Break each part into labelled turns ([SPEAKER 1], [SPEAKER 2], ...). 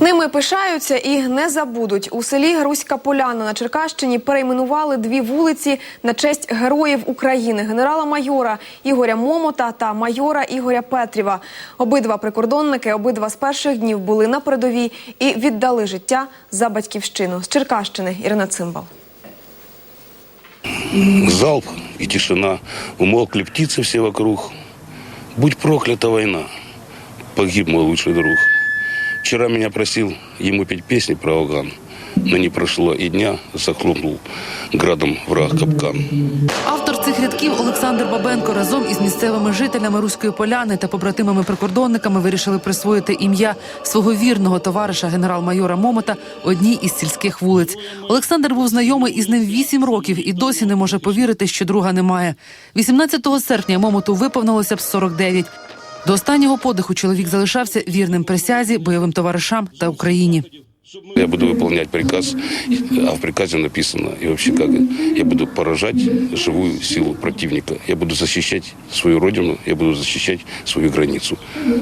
[SPEAKER 1] Ними пишаються і не забудуть. У селі Грузька Поляна на Черкащині перейменували дві вулиці на честь героїв України генерала-майора Ігоря Момота та майора Ігоря Петріва. Обидва прикордонники, обидва з перших днів були на передовій і віддали життя за батьківщину. З Черкащини Ірина Цимбал.
[SPEAKER 2] Залп и тишина. Умолкли птицы все вокруг. Будь проклята война. Погиб мой лучший друг. Вчера меня просил ему петь песни про Афган. Но не прошло и дня, захлопнул градом враг капкан.
[SPEAKER 3] Автор цих рядків Олександр Бабенко разом із місцевими жителями Руської поляни та побратимами-прикордонниками вирішили присвоїти ім'я свого вірного товариша генерал-майора Момота одній із сільських вулиць. Олександр був знайомий із ним вісім років і досі не може повірити, що друга немає. 18 серпня Момоту виповнилося б 49. До останнього подиху чоловік залишався вірним присязі, бойовим товаришам та Україні.
[SPEAKER 2] Я буду выполнять приказ, а в приказе написано, и вообще как, я буду поражать живую силу противника. Я буду защищать свою родину, я буду защищать свою границу.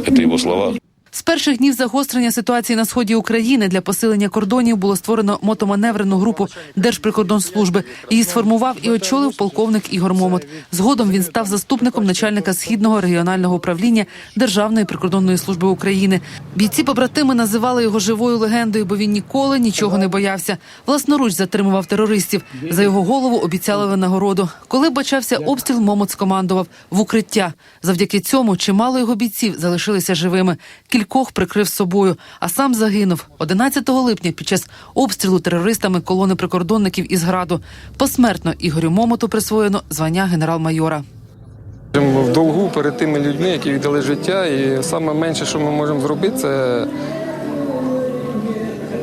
[SPEAKER 2] Это его слова.
[SPEAKER 3] З перших днів загострення ситуації на сході України для посилення кордонів було створено мотоманеврену групу Держприкордонслужби. Її сформував і очолив полковник Ігор Момот. Згодом він став заступником начальника східного регіонального управління Державної прикордонної служби України. Бійці побратими називали його живою легендою, бо він ніколи нічого не боявся. Власноруч затримував терористів. За його голову обіцяли винагороду. Коли бачався обстріл, Момот скомандував в укриття. Завдяки цьому чимало його бійців залишилися живими. Кількох прикрив собою, а сам загинув 11 липня під час обстрілу терористами колони прикордонників із граду. Посмертно Ігорю Момоту присвоєно звання генерал-майора.
[SPEAKER 4] В долгу перед тими людьми, які віддали життя. І саме менше, що ми можемо зробити, це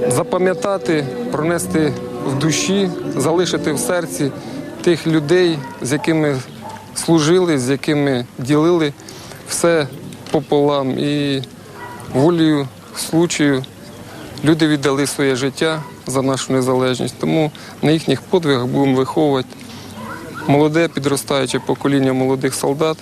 [SPEAKER 4] запам'ятати, пронести в душі, залишити в серці тих людей, з якими служили, з якими ділили все пополам. І волею случаю люди віддали своє життя за нашу незалежність. Тому на їхніх подвигах будемо виховувати молоде підростаюче покоління молодих солдат.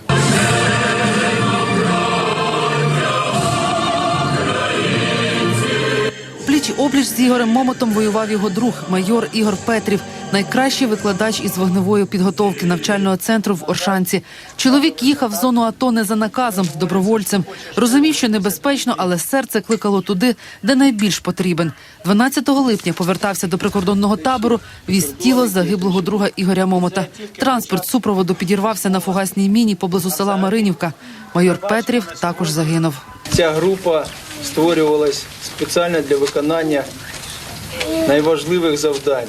[SPEAKER 3] Опліч з Ігорем Момотом воював його друг, майор Ігор Петрів, найкращий викладач із вогневої підготовки навчального центру в Оршанці. Чоловік їхав в зону АТО не за наказом, добровольцем. Розумів, що небезпечно, але серце кликало туди, де найбільш потрібен. 12 липня повертався до прикордонного табору, віз тіло загиблого друга Ігоря Момота. Транспорт супроводу підірвався на фугасній міні поблизу села Маринівка. Майор Петрів також загинув.
[SPEAKER 5] Ця група створювалась спеціально для виконання найважливих завдань.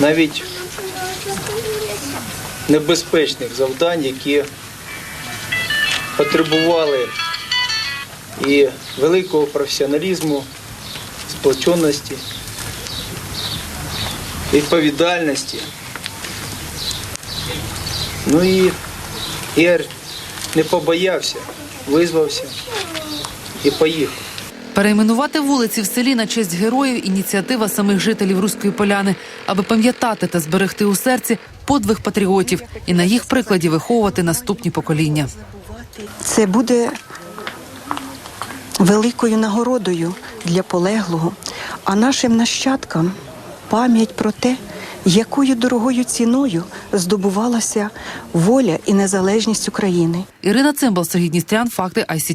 [SPEAKER 5] Навіть небезпечних завдань, які потребували і великого професіоналізму, сплоченості, відповідальності. Ну і Ігор не побоявся, визвався і поїхав.
[SPEAKER 3] Перейменувати вулиці в селі на честь героїв ініціатива самих жителів Руської поляни, аби пам'ятати та зберегти у серці подвиг патріотів і на їх прикладі виховувати наступні покоління.
[SPEAKER 6] Це буде великою нагородою для полеглого, а нашим нащадкам пам'ять про те, якою дорогою ціною здобувалася воля і незалежність України.
[SPEAKER 3] Ірина Цимбал, Сергій Дністрян, факти ICT.